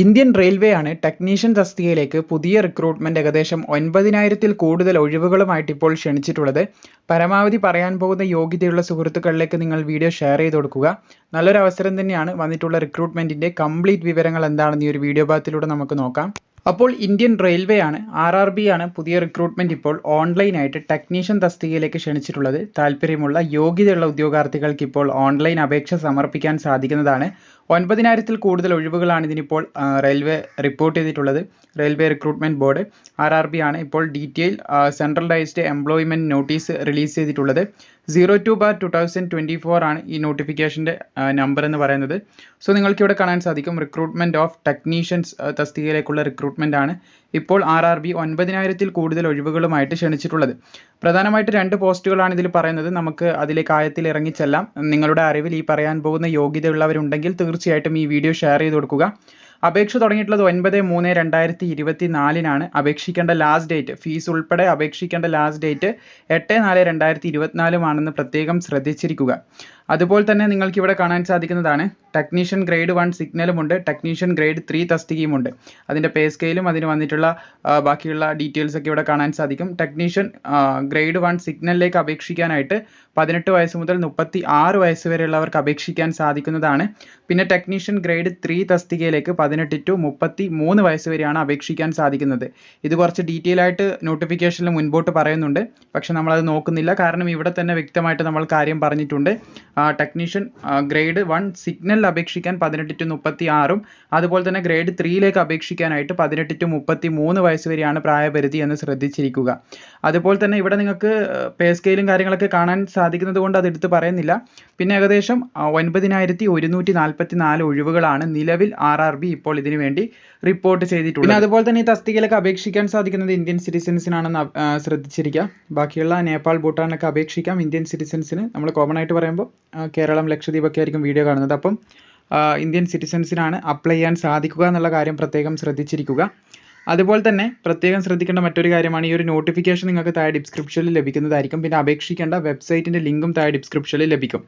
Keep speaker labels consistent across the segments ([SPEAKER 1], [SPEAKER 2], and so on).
[SPEAKER 1] Indian railway ആണ് technician തസ്തികയിലേക്ക് പുതിയ റിക്രൂട്ട്മെന്റ് ഏകദേശം ഒൻപതിനായിരത്തിൽ കൂടുതൽ ഒഴിവുകളുമായിട്ട് ഇപ്പോൾ ക്ഷണിച്ചിട്ടുള്ളത്. പരമാവധി പറയാൻ പോകുന്ന യോഗ്യതയുള്ള സുഹൃത്തുക്കളിലേക്ക് നിങ്ങൾ വീഡിയോ ഷെയർ ചെയ്ത് കൊടുക്കുക. നല്ലൊരു അവസരം തന്നെയാണ് വന്നിട്ടുള്ള റിക്രൂട്ട്മെന്റിന്റെ കംപ്ലീറ്റ് വിവരങ്ങൾ എന്താണെന്ന് ഈ ഒരു വീഡിയോ ഭാഗത്തിലൂടെ നമുക്ക് നോക്കാം. അപ്പോൾ ഇന്ത്യൻ റെയിൽവേ ആണ് ആർ ആർ ബി ആണ് പുതിയ റിക്രൂട്ട്മെന്റ് ഇപ്പോൾ ഓൺലൈനായിട്ട് ടെക്നീഷ്യൻ തസ്തികയിലേക്ക് ക്ഷണിച്ചിട്ടുള്ളത്. താല്പര്യമുള്ള യോഗ്യതയുള്ള ഉദ്യോഗാർത്ഥികൾക്ക് ഇപ്പോൾ ഓൺലൈൻ അപേക്ഷ സമർപ്പിക്കാൻ സാധിക്കുന്നതാണ്. ഒൻപതിനായിരത്തിൽ കൂടുതൽ ഒഴിവുകളാണ് ഇതിനിപ്പോൾ റെയിൽവേ റിപ്പോർട്ട് ചെയ്തിട്ടുള്ളത്. Railway recruitment board R R B ആണ് ഇപ്പോൾ detail centralised employment notice release ചെയ്തിട്ടുള്ളത്. Zero two bar two thousand twenty four ആണ് ഈ നോട്ടിഫിക്കേഷന്റെ നമ്പർ എന്ന് പറയുന്നത്. സോ നിങ്ങൾക്ക് ഇവിടെ കാണാൻ സാധിക്കും റിക്രൂട്ട്മെന്റ് ഓഫ് ടെക്നീഷ്യൻസ് തസ്തികയിലേക്കുള്ള റിക്രൂട്ട്മെന്റ് ആണ്. ഇപ്പോൾ ആർ ആർ ബി ഒൻപതിനായിരത്തിൽ കൂടുതൽ ഒഴിവുകളുമായിട്ട് ക്ഷണിച്ചിട്ടുള്ളത്. പ്രധാനമായിട്ട് രണ്ട് പോസ്റ്റുകളാണ് ഇതിൽ പറയുന്നത്. നമുക്ക് അതിലേക്ക് ആയത്തിൽ ഇറങ്ങിച്ചെല്ലാം നിങ്ങളുടെ അറിവിൽ ഈ പറയാൻ പോകുന്ന യോഗ്യതയുള്ളവരുണ്ടെങ്കിൽ തീർച്ചയായിട്ടും ഈ വീഡിയോ ഷെയർ ചെയ്ത് കൊടുക്കുക. അപേക്ഷ തുടങ്ങിയിട്ടുള്ളത് ഒൻപത് മൂന്ന് രണ്ടായിരത്തി ഇരുപത്തി നാലിനാണ് അപേക്ഷിക്കേണ്ട ലാസ്റ്റ് ഡേറ്റ് ഫീസ് ഉൾപ്പെടെ അപേക്ഷിക്കേണ്ട ലാസ്റ്റ് ഡേറ്റ് എട്ട് നാല് രണ്ടായിരത്തി ഇരുപത്തിനാലുമാണെന്ന് പ്രത്യേകം ശ്രദ്ധിച്ചിരിക്കുക. അതുപോലെ തന്നെ നിങ്ങൾക്ക് ഇവിടെ കാണാൻ സാധിക്കുന്നതാണ്. ടെക്നീഷ്യൻ ഗ്രേഡ് വൺ സിഗ്നലുമുണ്ട് ടെക്നീഷ്യൻ ഗ്രേഡ് ത്രീ തസ്തികയുമുണ്ട് അതിന്റെ പേ സ്കെയിലും അതിന് വന്നിട്ടുള്ള ബാക്കിയുള്ള ഡീറ്റെയിൽസ് ഒക്കെ ഇവിടെ കാണാൻ സാധിക്കും. ടെക്നീഷ്യൻ ഗ്രേഡ് വൺ സിഗ്നലിലേക്ക് അപേക്ഷിക്കാനായിട്ട് പതിനെട്ട് വയസ്സ് മുതൽ മുപ്പത്തി ആറ് വയസ്സ് വരെയുള്ളവർക്ക് അപേക്ഷിക്കാൻ സാധിക്കുന്നതാണ്. പിന്നെ ടെക്നീഷ്യൻ ഗ്രേഡ് ത്രീ തസ്തികയിലേക്ക് പതിനെട്ട് ടു മുപ്പത്തി മൂന്ന് വയസ്സ് വരെയാണ് അപേക്ഷിക്കാൻ സാധിക്കുന്നത്. ഇത് കുറച്ച് ഡീറ്റെയിൽ ആയിട്ട് നോട്ടിഫിക്കേഷനിൽ മുൻപോട്ട് പറയുന്നുണ്ട്. പക്ഷെ നമ്മളത് നോക്കുന്നില്ല. കാരണം ഇവിടെ തന്നെ വ്യക്തമായിട്ട് നമ്മൾ കാര്യം പറഞ്ഞിട്ടുണ്ട്. ടെക്നീഷ്യൻ ഗ്രേഡ് വൺ സിഗ്നലിൽ അപേക്ഷിക്കാൻ പതിനെട്ട് ടു മുപ്പത്തി ആറും അതുപോലെ തന്നെ ഗ്രേഡ് ത്രീയിലേക്ക് അപേക്ഷിക്കാനായിട്ട് പതിനെട്ട് ടു മുപ്പത്തി മൂന്ന് വയസ്സ് വരെയാണ് പ്രായപരിധി എന്ന് ശ്രദ്ധിച്ചിരിക്കുക. അതുപോലെ തന്നെ ഇവിടെ നിങ്ങൾക്ക് പേ സ്കെയിലും കാര്യങ്ങളൊക്കെ കാണാൻ സാധിക്കുന്നത് കൊണ്ട് അത് എടുത്ത് പറയുന്നില്ല. പിന്നെ ഏകദേശം ഒൻപതിനായിരത്തി ഒരുന്നൂറ്റി നാൽപ്പത്തി നാല് ഒഴിവുകളാണ് നിലവിൽ ആർ ആർ ബി ഇപ്പോൾ ഇതിനു വേണ്ടി റിപ്പോർട്ട് ചെയ്തിട്ടുള്ളത്. പിന്നെ അതുപോലെ തന്നെ ഈ തസ്തികയിലൊക്കെ അപേക്ഷിക്കാൻ സാധിക്കുന്നത് ഇന്ത്യൻ സിറ്റിസൻസിനാണെന്ന് ശ്രദ്ധിച്ചിരിക്കുക. ബാക്കിയുള്ള നേപ്പാൾ ഭൂട്ടാനൊക്കെ അപേക്ഷിക്കാം. ഇന്ത്യൻ സിറ്റിസൻസിന് നമ്മൾ കോമൺ ആയിട്ട് പറയുമ്പോൾ കേരളം ലക്ഷദ്വീപ് ഒക്കെ ആയിരിക്കും വീഡിയോ കാണുന്നത്. അപ്പം ഇന്ത്യൻ സിറ്റിസൻസിനാണ് അപ്ലൈ ചെയ്യാൻ സാധിക്കുക എന്നുള്ള കാര്യം പ്രത്യേകം ശ്രദ്ധിച്ചിരിക്കുക. അതുപോലെ തന്നെ പ്രത്യേകം ശ്രദ്ധിക്കേണ്ട മറ്റൊരു കാര്യമാണ് ഈ ഒരു നോട്ടിഫിക്കേഷൻ നിങ്ങൾക്ക് താഴെ ഡിസ്ക്രിപ്ഷനിൽ ലഭിക്കുന്നതായിരിക്കും. പിന്നെ അപേക്ഷിക്കേണ്ട വെബ്സൈറ്റിന്റെ ലിങ്കും താഴെ ഡിസ്ക്രിപ്ഷനിൽ ലഭിക്കും.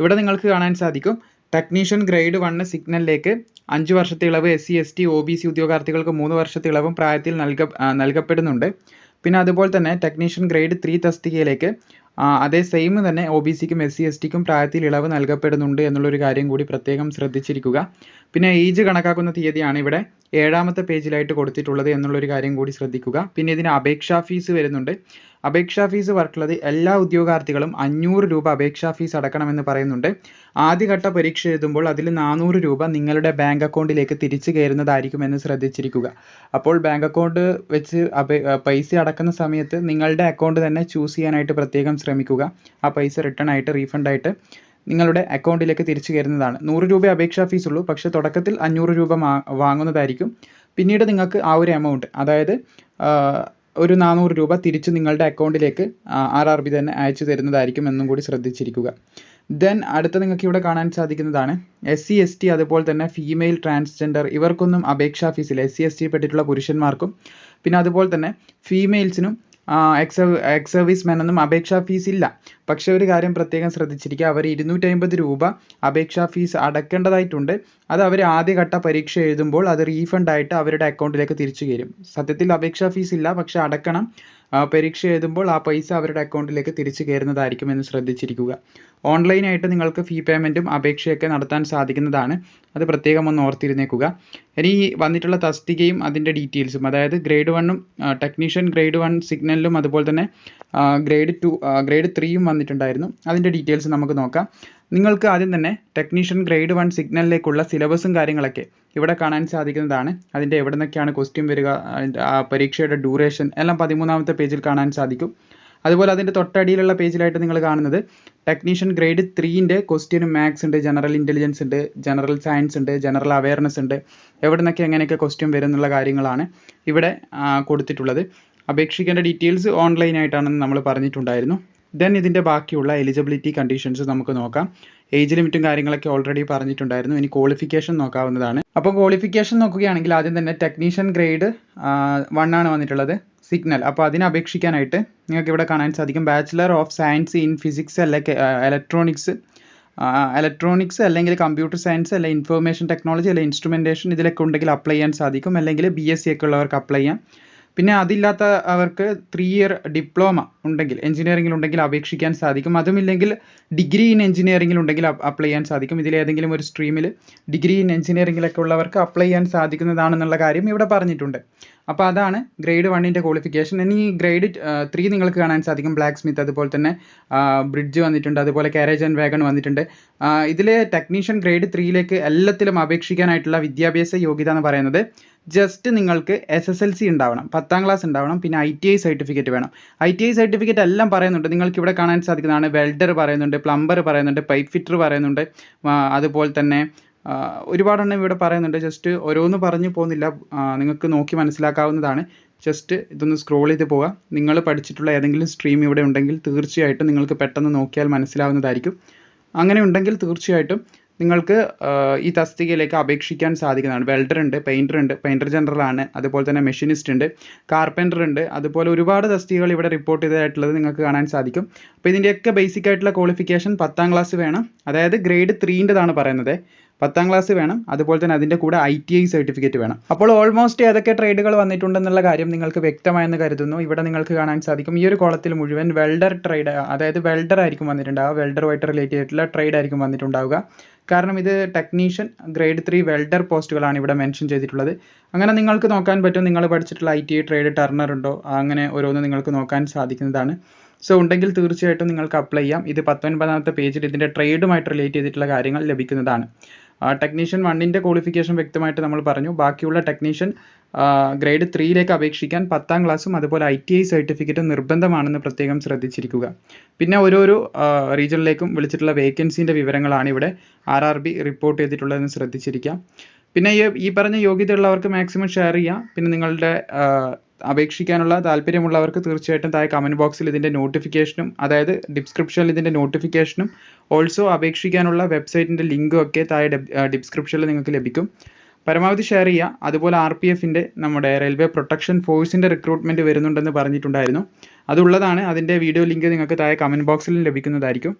[SPEAKER 1] ഇവിടെ നിങ്ങൾക്ക് കാണാൻ സാധിക്കും. ടെക്നീഷ്യൻ ഗ്രേഡ് വണ്ണ് സിഗ്നലിലേക്ക് അഞ്ച് വർഷത്തെ ഇളവ് S C S T O B C ഉദ്യോഗാർത്ഥികൾക്ക് മൂന്ന് വർഷത്തെ ഇളവും പ്രായത്തിൽ നൽക നൽകപ്പെടുന്നുണ്ട്. പിന്നെ അതുപോലെ തന്നെ ടെക്നീഷ്യൻ ഗ്രേഡ് ത്രീ തസ്തികയിലേക്ക് അതേ സെയിം തന്നെ ഒ ബി സിക്കും എസ് സി എസ് ടിക്കും പ്രായത്തിൽ ഇളവ് നൽകപ്പെടുന്നുണ്ട് എന്നുള്ളൊരു കാര്യം കൂടി പ്രത്യേകം ശ്രദ്ധിച്ചിരിക്കുക. പിന്നെ ഏജ് കണക്കാക്കുന്ന തീയതിയാണ് ഇവിടെ ഏഴാമത്തെ പേജിലായിട്ട് കൊടുത്തിട്ടുള്ളത് എന്നുള്ളൊരു കാര്യം കൂടി ശ്രദ്ധിക്കുക. പിന്നെ ഇതിന് അപേക്ഷാ ഫീസ് വരുന്നുണ്ട്. അപേക്ഷാ ഫീസ് വർക്കുള്ളത് എല്ലാ ഉദ്യോഗാർത്ഥികളും അഞ്ഞൂറ് രൂപ അപേക്ഷാ ഫീസ് അടക്കണമെന്ന് പറയുന്നുണ്ട്. ആദ്യഘട്ട പരീക്ഷ എഴുതുമ്പോൾ അതിൽ നാനൂറ് രൂപ നിങ്ങളുടെ ബാങ്ക് അക്കൗണ്ടിലേക്ക് തിരിച്ചു കയറുന്നതായിരിക്കും എന്ന് ശ്രദ്ധിച്ചിരിക്കുക. അപ്പോൾ ബാങ്ക് അക്കൗണ്ട് വെച്ച് പൈസ അടക്കുന്ന സമയത്ത് നിങ്ങളുടെ അക്കൗണ്ട് തന്നെ ചൂസ് ചെയ്യാനായിട്ട് പ്രത്യേകം ശ്രമിക്കുക. ആ പൈസ റിട്ടേൺ ആയിട്ട് റീഫണ്ട് ആയിട്ട് നിങ്ങളുടെ അക്കൗണ്ടിലേക്ക് തിരിച്ചു കയറുന്നതാണ്. നൂറ് രൂപ അപേക്ഷാ ഫീസ് ഉള്ളൂ. പക്ഷേ തുടക്കത്തിൽ അഞ്ഞൂറ് രൂപ വാങ്ങുന്നതായിരിക്കും. പിന്നീട് നിങ്ങൾക്ക് ആ ഒരു എമൗണ്ട് അതായത് ഒരു നാനൂറ് രൂപ തിരിച്ച് നിങ്ങളുടെ അക്കൗണ്ടിലേക്ക് ആർ ആർ ബി തന്നെ അയച്ചു തരുന്നതായിരിക്കും എന്നും കൂടി ശ്രദ്ധിച്ചിരിക്കുക. ദെൻ അടുത്ത നിങ്ങൾക്ക് ഇവിടെ കാണാൻ സാധിക്കുന്നതാണ് എസ് സി എസ് ടി അതുപോലെ തന്നെ ഫീമെയിൽ ട്രാൻസ്ജെൻഡർ ഇവർക്കൊന്നും അപേക്ഷാ ഫീസില്ല എസ് സി എസ് ടി പെട്ടിട്ടുള്ള പുരുഷന്മാർക്കും പിന്നെ അതുപോലെ തന്നെ ഫീമെയിൽസിനും എക്സ് എക്സ് സർവീസ് മെനൊന്നും അപേക്ഷാ ഫീസ് ഇല്ല. പക്ഷേ ഒരു കാര്യം പ്രത്യേകം ശ്രദ്ധിച്ചിരിക്കുക. അവർ ഇരുന്നൂറ്റി അമ്പത് രൂപ അപേക്ഷാ ഫീസ് അടക്കേണ്ടതായിട്ടുണ്ട്. അത് അവർ ആദ്യഘട്ട പരീക്ഷ എഴുതുമ്പോൾ അത് റീഫണ്ട് ആയിട്ട് അവരുടെ അക്കൗണ്ടിലേക്ക് തിരിച്ചു കയറും സത്യത്തിൽ അപേക്ഷാ ഫീസ് ഇല്ല. പക്ഷേ അടക്കണം. പരീക്ഷ എഴുതുമ്പോൾ ആ പൈസ അവരുടെ അക്കൗണ്ടിലേക്ക് തിരിച്ചു കയറുന്നതായിരിക്കും എന്ന് ശ്രദ്ധിച്ചിരിക്കുക. ഓൺലൈനായിട്ട് നിങ്ങൾക്ക് ഫീ പേയ്മെന്റും അപേക്ഷയൊക്കെ നടത്താൻ സാധിക്കുന്നതാണ്. അത് പ്രത്യേകം ഒന്ന് ഓർത്തിരുന്നേക്കുക. ഇനി വന്നിട്ടുള്ള തസ്തികയും അതിന്റെ ഡീറ്റെയിൽസും അതായത് ഗ്രേഡ് വണ്ണും ടെക്നീഷ്യൻ ഗ്രേഡ് വൺ സിഗ്നലിലും അതുപോലെ തന്നെ ഗ്രേഡ് ടു ഗ്രേഡ് ത്രീയും വന്നിട്ടുണ്ടായിരുന്നു. അതിന്റെ ഡീറ്റെയിൽസ് നമുക്ക് നോക്കാം. നിങ്ങൾക്ക് ആദ്യം തന്നെ ടെക്നീഷ്യൻ ഗ്രേഡ് വൺ സിഗ്നലിലേക്കുള്ള സിലബസും കാര്യങ്ങളൊക്കെ ഇവിടെ കാണാൻ സാധിക്കുന്നതാണ്. അതിന്റെ എവിടെ നിന്നൊക്കെയാണ് ക്വസ്റ്റ്യൻ വരിക പരീക്ഷയുടെ ഡ്യൂറേഷൻ എല്ലാം പതിമൂന്നാമത്തെ പേജിൽ കാണാൻ സാധിക്കും. അതുപോലെ അതിന്റെ തൊട്ടടിയിലുള്ള പേജിലായിട്ട് നിങ്ങൾ കാണുന്നത് ടെക്നീഷ്യൻ ഗ്രേഡ് ത്രീന്റെ ക്വസ്റ്റ്യനും മാത്സ് ഉണ്ട് ജനറൽ ഇന്റലിജൻസ് ഉണ്ട് ജനറൽ സയൻസ് ഉണ്ട് ജനറൽ അവയർനെസ് ഉണ്ട്. എവിടെ നിന്നൊക്കെ എങ്ങനെയൊക്കെ ക്വസ്റ്റ്യൻ വരും എന്നുള്ള കാര്യങ്ങളാണ് ഇവിടെ കൊടുത്തിട്ടുള്ളത്. അപേക്ഷിക്കേണ്ട ഡീറ്റെയിൽസ് ഓൺലൈനായിട്ടാണെന്ന് നമ്മൾ പറഞ്ഞിട്ടുണ്ടായിരുന്നു. ദെൻ ഇതിന്റെ ബാക്കിയുള്ള എലിജിബിലിറ്റി കണ്ടീഷൻസ് നമുക്ക് നോക്കാം. ഏജ് ലിമിറ്റും കാര്യങ്ങളൊക്കെ ഓൾറെഡി പറഞ്ഞിട്ടുണ്ടായിരുന്നു. ഇനി ക്വാളിഫിക്കേഷൻ നോക്കാവുന്നതാണ്. അപ്പോൾ ക്വാളിഫിക്കേഷൻ നോക്കുകയാണെങ്കിൽ ആദ്യം തന്നെ ടെക്നീഷ്യൻ ഗ്രേഡ് വൺ ആണ് വന്നിട്ടുള്ളത്. സിഗ്നൽ അപ്പോൾ അതിന് അപേക്ഷിക്കാനായിട്ട് നിങ്ങൾക്ക് ഇവിടെ കാണാൻ സാധിക്കും. Bachelor of science in physics അല്ലെങ്കിൽ ഇലക്ട്രോണിക്സ് ഇലക്ട്രോണിക്സ് അല്ലെങ്കിൽ കമ്പ്യൂട്ടർ സയൻസ് അല്ലെങ്കിൽ ഇൻഫർമേഷൻ ടെക്നോളജി അല്ലെങ്കിൽ ഇൻസ്ട്രുമെന്റേഷൻ ഇതിലൊക്കെ ഉണ്ടെങ്കിൽ അപ്ലൈ ചെയ്യാൻ സാധിക്കും. അല്ലെങ്കിൽ ബി എസ് സി ഒക്കെ ഉള്ളവർക്ക് അപ്ലൈ ചെയ്യാം. പിന്നെ അതില്ലാത്ത അവർക്ക് ത്രീ ഇയർ ഡിപ്ലോമ ഉണ്ടെങ്കിൽ എഞ്ചിനീയറിംഗിൽ ഉണ്ടെങ്കിൽ അപേക്ഷിക്കാൻ സാധിക്കും. അതുമില്ലെങ്കിൽ ഡിഗ്രി ഇൻ എഞ്ചിനീയറിംഗിൽ ഉണ്ടെങ്കിൽ അപ്ലൈ ചെയ്യാൻ സാധിക്കും. ഇതിലേതെങ്കിലും ഒരു സ്ട്രീമിൽ ഡിഗ്രി ഇൻ എഞ്ചിനീയറിംഗിലൊക്കെ ഉള്ളവർക്ക് അപ്ലൈ ചെയ്യാൻ സാധിക്കുന്നതാണെന്നുള്ള കാര്യം ഇവിടെ പറഞ്ഞിട്ടുണ്ട്. അപ്പോൾ അതാണ് ഗ്രേഡ് വണ്ണിന്റെ ക്വാളിഫിക്കേഷൻ ഇനി ഗ്രേഡ് ത്രീ നിങ്ങൾക്ക് കാണാൻ സാധിക്കും. ബ്ലാക്ക് സ്മിത്ത് അതുപോലെ തന്നെ ബ്രിഡ്ജ് വന്നിട്ടുണ്ട്. അതുപോലെ കാരേജ് ആൻഡ് വാഗൺ വന്നിട്ടുണ്ട്. ഇതിലെ ടെക്നീഷ്യൻ ഗ്രേഡ് ത്രീയിലേക്ക് എല്ലാത്തിലും അപേക്ഷിക്കാനായിട്ടുള്ള വിദ്യാഭ്യാസ യോഗ്യത എന്ന് പറയുന്നത് ജസ്റ്റ് നിങ്ങൾക്ക് എസ് എസ് എൽ സി ഉണ്ടാവണം. പത്താം ക്ലാസ് ഉണ്ടാവണം. പിന്നെ ഐ ടി ഐ സർട്ടിഫിക്കറ്റ് വേണം. ഐ ടി ഐ സർട്ടിഫിക്കറ്റ് എല്ലാം പറയുന്നുണ്ട്. നിങ്ങൾക്ക് ഇവിടെ കാണാൻ സാധിക്കുന്നതാണ് വെൽഡർ പറയുന്നുണ്ട് പ്ലംബർ പറയുന്നുണ്ട് പൈപ്പ് ഫിറ്റർ പറയുന്നുണ്ട്. അതുപോലെ തന്നെ ഒരുപാടെണ്ണം ഇവിടെ പറയുന്നുണ്ട്. ജസ്റ്റ് ഓരോന്ന് പറഞ്ഞു പോകുന്നില്ല. നിങ്ങൾക്ക് നോക്കി മനസ്സിലാക്കാവുന്നതാണ്. ജസ്റ്റ് ഇതൊന്ന് സ്ക്രോൾ ചെയ്ത് പോവുക. നിങ്ങൾ പഠിച്ചിട്ടുള്ള ഏതെങ്കിലും സ്ട്രീം ഇവിടെ ഉണ്ടെങ്കിൽ തീർച്ചയായിട്ടും നിങ്ങൾക്ക് പെട്ടെന്ന് നോക്കിയാൽ മനസ്സിലാവുന്നതായിരിക്കും. അങ്ങനെ ഉണ്ടെങ്കിൽ തീർച്ചയായിട്ടും നിങ്ങൾക്ക് ഈ തസ്തികയിലേക്ക് അപേക്ഷിക്കാൻ സാധിക്കുന്നതാണ്. വെൽഡർ ഉണ്ട് പെയിന്റർ ഉണ്ട് പെയിന്റർ ജനറൽ ആണ് അതുപോലെ തന്നെ മെഷീനിസ്റ്റ് ഉണ്ട് കാർപ്പന്റർ ഉണ്ട് അതുപോലെ ഒരുപാട് തസ്തികകൾ ഇവിടെ റിപ്പോർട്ട് ചെയ്തതായിട്ടുള്ളത് നിങ്ങൾക്ക് കാണാൻ സാധിക്കും. അപ്പോൾ ഇതിന്റെയൊക്കെ ബേസിക് ആയിട്ടുള്ള ക്വാളിഫിക്കേഷൻ പത്താം ക്ലാസ് വേണം. അതായത് ഗ്രേഡ് ത്രീന്റെതാണ് പറയുന്നത്. പത്താം ക്ലാസ് വേണം. അതുപോലെ തന്നെ അതിന്റെ കൂടെ ഐ ടി ഐ സർട്ടിഫിക്കറ്റ് വേണം. അപ്പോൾ ഓൾമോസ്റ്റ് ഏതൊക്കെ ട്രേഡുകൾ വന്നിട്ടുണ്ടെന്നുള്ള കാര്യം നിങ്ങൾക്ക് വ്യക്തമായെന്ന് കരുതുന്നു. ഇവിടെ നിങ്ങൾക്ക് കാണാൻ സാധിക്കും. ഈ ഒരു കോളത്തിൽ മുഴുവൻ വെൽഡർ ട്രേഡ് അതായത് വെൽഡർ ആയിരിക്കും വന്നിട്ടുണ്ടാവുക വെൽഡറുമായിട്ട് റിലേറ്റഡ് ചെയ്തിട്ടുള്ള ട്രേഡ് ആയിരിക്കും വന്നിട്ടുണ്ടാവുക. കാരണം ഇത് ടെക്നീഷ്യൻ ഗ്രേഡ് ത്രീ വെൽഡർ പോസ്റ്റുകളാണ് ഇവിടെ മെൻഷൻ ചെയ്തിട്ടുള്ളത്. അങ്ങനെ നിങ്ങൾക്ക് നോക്കാൻ പറ്റും. നിങ്ങൾ പഠിച്ചിട്ടുള്ള I T I trade turner ഉണ്ടോ? അങ്ങനെ ഓരോന്ന് നിങ്ങൾക്ക് നോക്കാൻ സാധിക്കുന്നതാണ്. സോ ഉണ്ടെങ്കിൽ തീർച്ചയായിട്ടും നിങ്ങൾക്ക് അപ്ലൈ ചെയ്യാം. ഇത് പത്തൊൻപതാമത്തെ പേജിൽ ഇതിന്റെ ട്രേഡുമായിട്ട് റിലേറ്റ് ചെയ്തിട്ടുള്ള കാര്യങ്ങൾ ലഭിക്കുന്നതാണ്. ടെക്നീഷ്യൻ വണ്ണിന്റെ ക്വാളിഫിക്കേഷൻ വ്യക്തമായിട്ട് നമ്മൾ പറഞ്ഞു. ബാക്കിയുള്ള ടെക്നീഷ്യൻ ഗ്രേഡ് ത്രീയിലേക്ക് അപേക്ഷിക്കാൻ പത്താം ക്ലാസ്സും അതുപോലെ ഐ ടി ഐ സർട്ടിഫിക്കറ്റും നിർബന്ധമാണെന്ന് പ്രത്യേകം ശ്രദ്ധിച്ചിരിക്കുക. പിന്നെ ഓരോരോ റീജിയനിലേക്കും വിളിച്ചിട്ടുള്ള വേക്കൻസിന്റെ വിവരങ്ങളാണ് ഇവിടെ ആർ ആർ ബി റിപ്പോർട്ട് ചെയ്തിട്ടുള്ളതെന്ന് ശ്രദ്ധിച്ചിരിക്കാം. പിന്നെ ഈ പറഞ്ഞ യോഗ്യതയുള്ളവർക്ക് മാക്സിമം ഷെയർ ചെയ്യാം. പിന്നെ നിങ്ങളുടെ അപേക്ഷിക്കാനുള്ള താല്പര്യമുള്ളവർക്ക് തീർച്ചയായിട്ടും താഴെ കമന്റ് ബോക്സിൽ ഇതിന്റെ നോട്ടിഫിക്കേഷനും അതായത് ഡിസ്ക്രിപ്ഷനിൽ ഇതിന്റെ നോട്ടിഫിക്കേഷനും ഓൾസോ അപേക്ഷിക്കാനുള്ള വെബ്സൈറ്റിന്റെ ലിങ്കും ഒക്കെ താഴെ ഡിസ്ക്രിപ്ഷനിൽ നിങ്ങൾക്ക് ലഭിക്കും. പരമാവധി ഷെയർ ചെയ്യുക. അതുപോലെ ആർ പി എഫിന്റെ നമ്മുടെ റെയിൽവേ പ്രൊട്ടക്ഷൻ ഫോഴ്സിന്റെ റിക്രൂട്ട്മെന്റ് വരുന്നുണ്ടെന്ന് പറഞ്ഞിട്ടുണ്ടായിരുന്നു. അതുള്ളതാണ് അതിന്റെ വീഡിയോ ലിങ്ക് നിങ്ങൾക്ക് താഴെ കമന്റ് ബോക്സിൽ ലഭിക്കുന്നതായിരിക്കും.